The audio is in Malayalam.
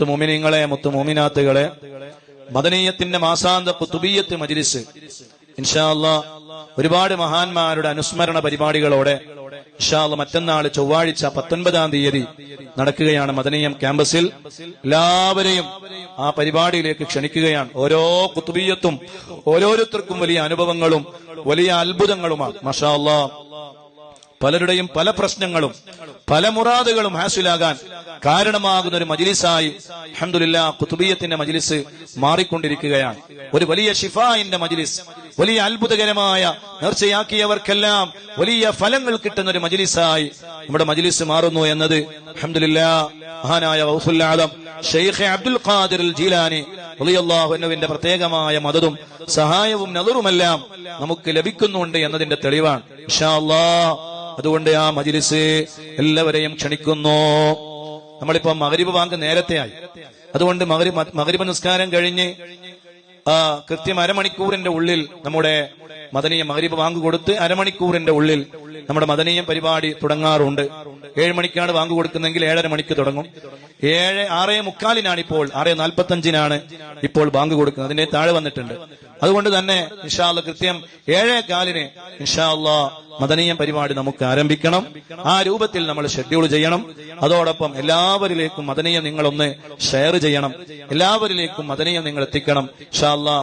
മുത്തു മുത്തുമോമിനാത്തുകളെ മുത്തു മദനീയത്തിന്റെ മാസാന്ത കുത്തുബീയത്ത് മജിലിസ്. ഇൻഷാ അല്ലാ ഒരുപാട് മഹാന്മാരുടെ അനുസ്മരണ പരിപാടികളോടെ ഇൻഷാ മറ്റന്നാൾ ചൊവ്വാഴ്ച പത്തൊൻപതാം തീയതി നടക്കുകയാണ് മദനീയം ക്യാമ്പസിൽ. എല്ലാവരെയും ആ പരിപാടിയിലേക്ക് ക്ഷണിക്കുകയാണ്. ഓരോ കുത്തുബീയത്തും ഓരോരുത്തർക്കും വലിയ അനുഭവങ്ങളും വലിയ അത്ഭുതങ്ങളുമാണ്. മഷാ അല്ലാ പലരുടെയും പല പ്രശ്നങ്ങളും പല മുറാദുകളും ഹാസിലാകാൻ കാരണമാകുന്ന ഒരു മജിലിസായി അഹമ്മദില്ല കുത്തുബീയത്തിന്റെ മജിലിസ് മാറിക്കൊണ്ടിരിക്കുകയാണ്. ഒരു വലിയ ഷിഫായിന്റെ മജിലിസ് വലിയ അത്ഭുതകരമായ നേർച്ചയാക്കിയവർക്കെല്ലാം വലിയ ഫലങ്ങൾ കിട്ടുന്ന ഒരു മജിലിസായി നമ്മുടെ മജിലിസ് മാറുന്നു എന്നത് അഹമ്മദില്ല മഹാനായ വൗസുല്ലാദം ഷെയ്ഖ് അബ്ദുൽ ഖാദിർ ജീലാനി റളിയല്ലാഹുവിന്റെ പ്രത്യേകമായ മതതും സഹായവും നദറുമെല്ലാം നമുക്ക് ലഭിക്കുന്നുണ്ട് എന്നതിന്റെ തെളിവാണ്. ഇൻഷാ അല്ലാഹ് അതുകൊണ്ട് ആ മജിലിസ് എല്ലാവരെയും ക്ഷണിക്കുന്നു. നമ്മളിപ്പോ മകരിബ് വാങ്ക് നേരത്തെയായി. അതുകൊണ്ട് മകരി മകരിബ് നിസ്കാരം കഴിഞ്ഞ് ആ കൃത്യം അരമണിക്കൂറിന്റെ ഉള്ളിൽ നമ്മുടെ മദനീയ മകരിബ് വാങ്ക് കൊടുത്ത് അരമണിക്കൂറിന്റെ ഉള്ളിൽ നമ്മുടെ മദനീയം പരിപാടി തുടങ്ങാറുണ്ട്. ഏഴ് മണിക്കാണ് ബാങ്ക് കൊടുക്കുന്നെങ്കിൽ ഏഴര മണിക്ക് തുടങ്ങും. ഏഴ് ആറേ മുക്കാലിനാണ് ഇപ്പോൾ ആറേ നാൽപ്പത്തി അഞ്ചിനാണ് ഇപ്പോൾ ബാങ്ക് കൊടുക്കുന്നത്. അതിന്റെ താഴെ വന്നിട്ടുണ്ട്. അതുകൊണ്ട് തന്നെ ഇൻഷാല്ല കൃത്യം ഏഴേ കാലിന് ഇൻഷാല്ല മദനീയം പരിപാടി നമുക്ക് ആരംഭിക്കണം. ആ രൂപത്തിൽ നമ്മൾ ഷെഡ്യൂൾ ചെയ്യണം. അതോടൊപ്പം എല്ലാവരിലേക്കും മദനീയം നിങ്ങളൊന്ന് ഷെയർ ചെയ്യണം. എല്ലാവരിലേക്കും മദനീയം നിങ്ങൾ എത്തിക്കണം ഇൻഷാല്ല